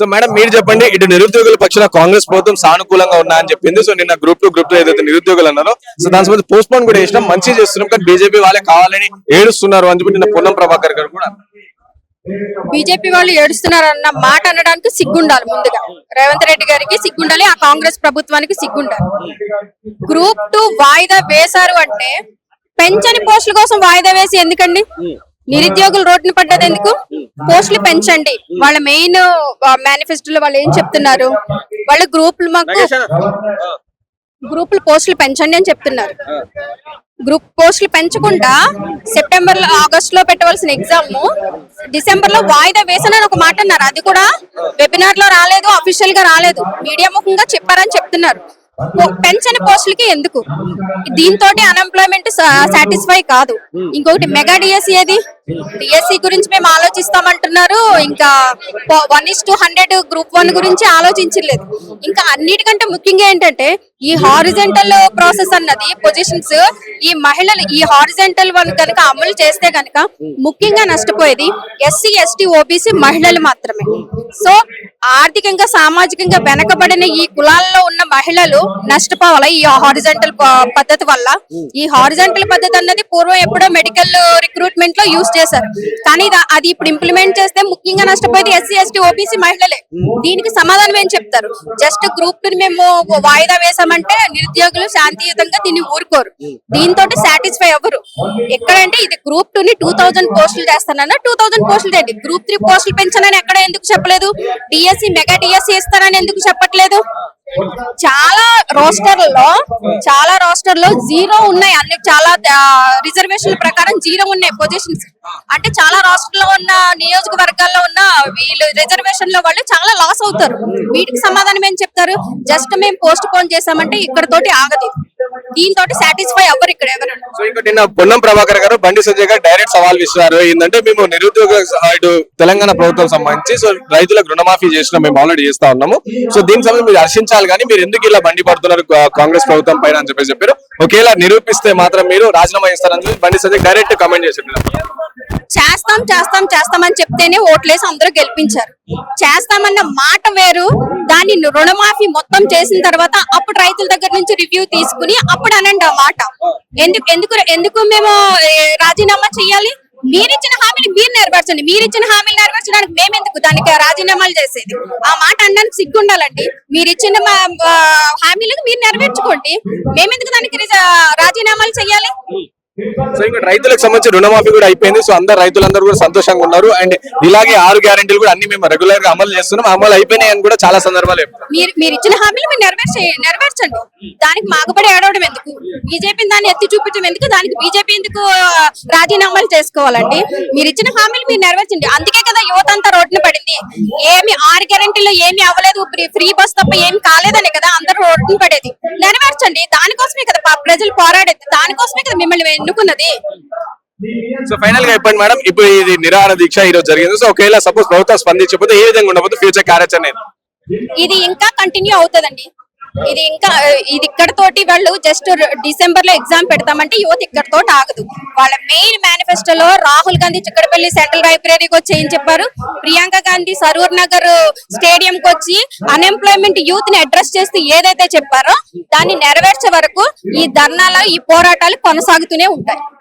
So madam మీరు చెప్పండి ఇటు నిరుద్యోగుల పక్షాన కాంగ్రెస్ ప్రభుత్వం సానుకూలంగా ఉన్నా అని చెప్పింది. సో నిన్న గ్రూప్ టూ గ్రూప్ టూ ఏదైతే నిరుద్యోగులు అన్నారో సో దాని సంబంధించి పోస్ట్ పోన్ కూడా చేసినాం. మంచి చేస్తున్నాం. కానీ బీజేపీ వాళ్ళే కావాలని ఏడుస్తున్నారు అని చెప్పి నిన్న పొన్నం ప్రభాకర్ గారు కూడా బీజేపీ వాళ్ళు ఏడుస్తున్నారన్న మాట అనడానికి సిగ్గుండాలి ముందుగా. రేవంత్ రెడ్డి గారికి సిగ్గుండాలి ఆ కాంగ్రెస్ ప్రభుత్వానికి సిగ్గుండాలి. గ్రూప్ టూ వాయిదా వేశారు అంటే పెంచని పోస్టుల కోసం వాయిదా వేసి ఎందుకండి? నిరుద్యోగులు రోడ్డున పడ్డది ఎందుకు? పోస్టులు పెంచండి. వాళ్ళ మెయిన్ మేనిఫెస్టోలో వాళ్ళు ఏం చెప్తున్నారు? వాళ్ళ గ్రూపులు మాకు గ్రూపులు పోస్టులు పెంచండి అని చెప్తున్నారు. గ్రూప్ పోస్టులు పెంచకుండా సెప్టెంబర్లో ఆగస్ట్లో పెట్టవలసిన ఎగ్జామ్ డిసెంబర్లో వాయిదా వేసానని ఒక మాట అన్నారు. అది కూడా వెబినార్లో రాలేదు అఫీషియల్గా రాలేదు. మీడియా ముఖంగా చెప్పారని చెప్తున్నారు. పో- పెంచని పోస్టులకి ఎందుకు? దీంతో అన్ఎంప్లాయ్మెంట్ సాటిస్ఫై కాదు. ఇంకొకటి మెగా డిఎస్సి ఏది? డిఎస్సి గురించి మేము ఆలోచిస్తామంటున్నారు. ఇంకా one is two hundred group one గురించి ఆలోచించలేదు. ఇంకా అన్నిటికంటే ముఖ్యంగా ఏంటంటే ఈ హారిజెంటల్ ప్రాసెస్ అన్నది పొజిషన్స్ ఈ మహిళలు ఈ హారిజెంటల్ వన్ కనుక అమలు చేస్తే కనుక ముఖ్యంగా నష్టపోయేది ఎస్సీ ఎస్టీ ఓబీసీ మహిళలు మాత్రమే. సో ఆర్థికంగా సామాజికంగా వెనకబడిన ఈ కులాల్లో ఉన్న మహిళలు నష్టపోవాలి ఈ హారిజెంటల్ పద్ధతి వల్ల? ఈ హారిజెంటల్ పద్ధతి అన్నది పూర్వం ఎప్పుడో మెడికల్ రిక్రూట్మెంట్లో యూజ్ చేశారు. కానీ అది ఇప్పుడు ఇంప్లిమెంట్ చేస్తే ముఖ్యంగా నష్టపోయేది ఎస్సీ ఎస్టీ ఓబీసీ మహిళలే. దీనికి సమాధానం ఏం చెప్తారు? జస్ట్ గ్రూప్ని మేము వాయిదా వేసామంటే నిరుద్యోగులు శాంతియుతంగా దీన్ని ఊరుకోరు. దీంతో సాటిస్ఫై అవ్వరు. ఎక్కడంటే ఇది గ్రూప్ టూ ని టూ థౌసండ్ పోస్టులు చేస్తానన్నా టూ థౌసండ్ పోస్టులు చేయండి. గ్రూప్ త్రీ పోస్టులు పెంచానని ఎక్కడ ఎందుకు చెప్పలేదు? డిఎస్సి మెగా డిఎస్సి ఇస్తానని ఎందుకు చెప్పట్లేదు? చాలా రోస్టర్లలో చాలా రోస్టర్లో జీరో ఉన్నాయి. అన్ని చాలా రిజర్వేషన్ ప్రకారం జీరో ఉన్నాయి పొజిషన్స్ అంటే చాలా రాష్ట్రంలో ఉన్న నియోజకవర్గాల్లో ఉన్న వీళ్ళు రిజర్వేషన్లో వాళ్ళు చాలా లాస్ అవుతారు. వీటికి సమాధానం ఏం చెప్తారు? జస్ట్ మేము పోస్ట్ పోన్ చేసామంటే ఇక్కడ తోటి ఆగదు. దీంతో సాటిస్ఫై అవ్వరు ఇక్కడ ఎవరు సో పొన్నం ప్రభాకర్ గారు బండి సంజయ్ గారు డైరెక్ట్ సవాల్ విసిరారు. ఏంటంటే మేము నిరుద్యోగ ఇటు తెలంగాణ ప్రభుత్వం సంబంధించి సో రైతులకు రుణమాఫీ చేసిన మేము ఆల్రెడీ చేస్తా ఉన్నాము. సో దీనికి సంబంధించి మీరు హర్షించాలి కానీ మీరు ఎందుకు ఇలా బండి పడుతున్నారు కాంగ్రెస్ ప్రభుత్వం పైన అని చెప్పేసి చెప్పారు. ఒకేలా నిరూపిస్తే మాత్రం మీరు రాజీనామా చేస్తారని చెప్పి బండి సంజయ్ డైరెక్ట్ కమెంట్ చేసిండ్రు చేస్తాం చేస్తాం చేస్తామని చెప్తేనే ఓట్లేసి అందరూ గెలిపించారు. చేస్తామన్న మాట వేరు దాన్ని రుణమాఫీ మొత్తం చేసిన తర్వాత అప్పుడు రైతుల దగ్గర నుంచి రివ్యూ తీసుకుని అప్పుడు అనండి ఆ మాట. ఎందుకు ఎందుకు ఎందుకు మేము రాజీనామా చేయాలి? మీరిచ్చిన హామీలు మీరు నెరవేర్చండి. మీరిచ్చిన హామీలు నెరవేర్చడానికి మేమెందుకు దానికి రాజీనామాలు చేసేది? ఆ మాట అనడానికి సిగ్గుండాలండి. మీరిచ్చిన మా- హామీలకు మీరు నెరవేర్చుకోండి. మేమెందుకు దానికి రాజీనామాలు చేయాలి? సో ఇంకా రైతులకు సంబంధించి రుణమాఫీ కూడా అయిపోయింది. సో అందరు రైతులందరూ కూడా సంతోషంగా ఉన్నారు. అండ్ ఇలాగే ఆరు గ్యారెంటీలు కూడా అన్ని మేము రెగ్యులర్గా అమలు చేస్తున్నాం. అమలు అయిపోయినాయి అని కూడా చాలా సందర్భాలు మీరు మీరు ఇచ్చిన హామీలు మీరు నెరవేర్చే నెరవేర్చండి. దానికి మాగబడి ఏడవడం ఎందుకు? బీజేపీ దాన్ని ఎత్తి చూపించడం ఎందుకు? దానికి బీజేపీ ఎందుకు రాజీనామాలు చేసుకోవాలండి? మీరు ఇచ్చిన హామీలు మీరు నెరవేర్చండి. అందుకే కదా యువత అంతా రోడ్డున పడింది. ఏమి ఆరు గ్యారెంటీలో ఏమి అవ్వలేదు. ఫ్రీ- ఫ్రీ బస్ తప్ప ఏమి కాలేదని కదా అందరూ రోడ్డున పడేది. నెరవేర్చండి. దానికోసమే కదా ప్రజలు పోరాడేది. దానికోసమే కదా మిమ్మల్ని ఎన్నుకున్నది సో ఫైనల్గా చెప్పండి మేడం. ఇప్పుడు ఇది నిరాహార దీక్ష ఈ రోజు జరిగింది. సో ఒకవేళ సపోజ్ ప్రభుత్వం స్పందించకపోతే ఏ విధంగా ఉండబోతుంది ఫ్యూచర్ కార్యాచరణ? ఇది ఇంకా కంటిన్యూ అవుతుందండి. ఇది ఇంకా ఇది ఇక్కడ తోటి వాళ్ళు జస్ట్ డిసెంబర్లో ఎగ్జామ్ పెడతామంటే యువత ఇక్కడ తోటి ఆగదు. వాళ్ళ మెయిన్ మేనిఫెస్టోలో రాహుల్ గాంధీ చిక్కడపల్లి సెంట్రల్ లైబ్రరీకి వచ్చి ఏం చెప్పారు? ప్రియాంక గాంధీ సరూర్ నగర్ స్టేడియం కి వచ్చి అన్ఎంప్లాయ్మెంట్ యూత్ని అడ్రస్ చేస్తూ ఏదైతే చెప్పారో దాన్ని నెరవేర్చే వరకు ఈ ధర్నాలు ఈ పోరాటాలు కొనసాగుతూనే ఉంటాయి.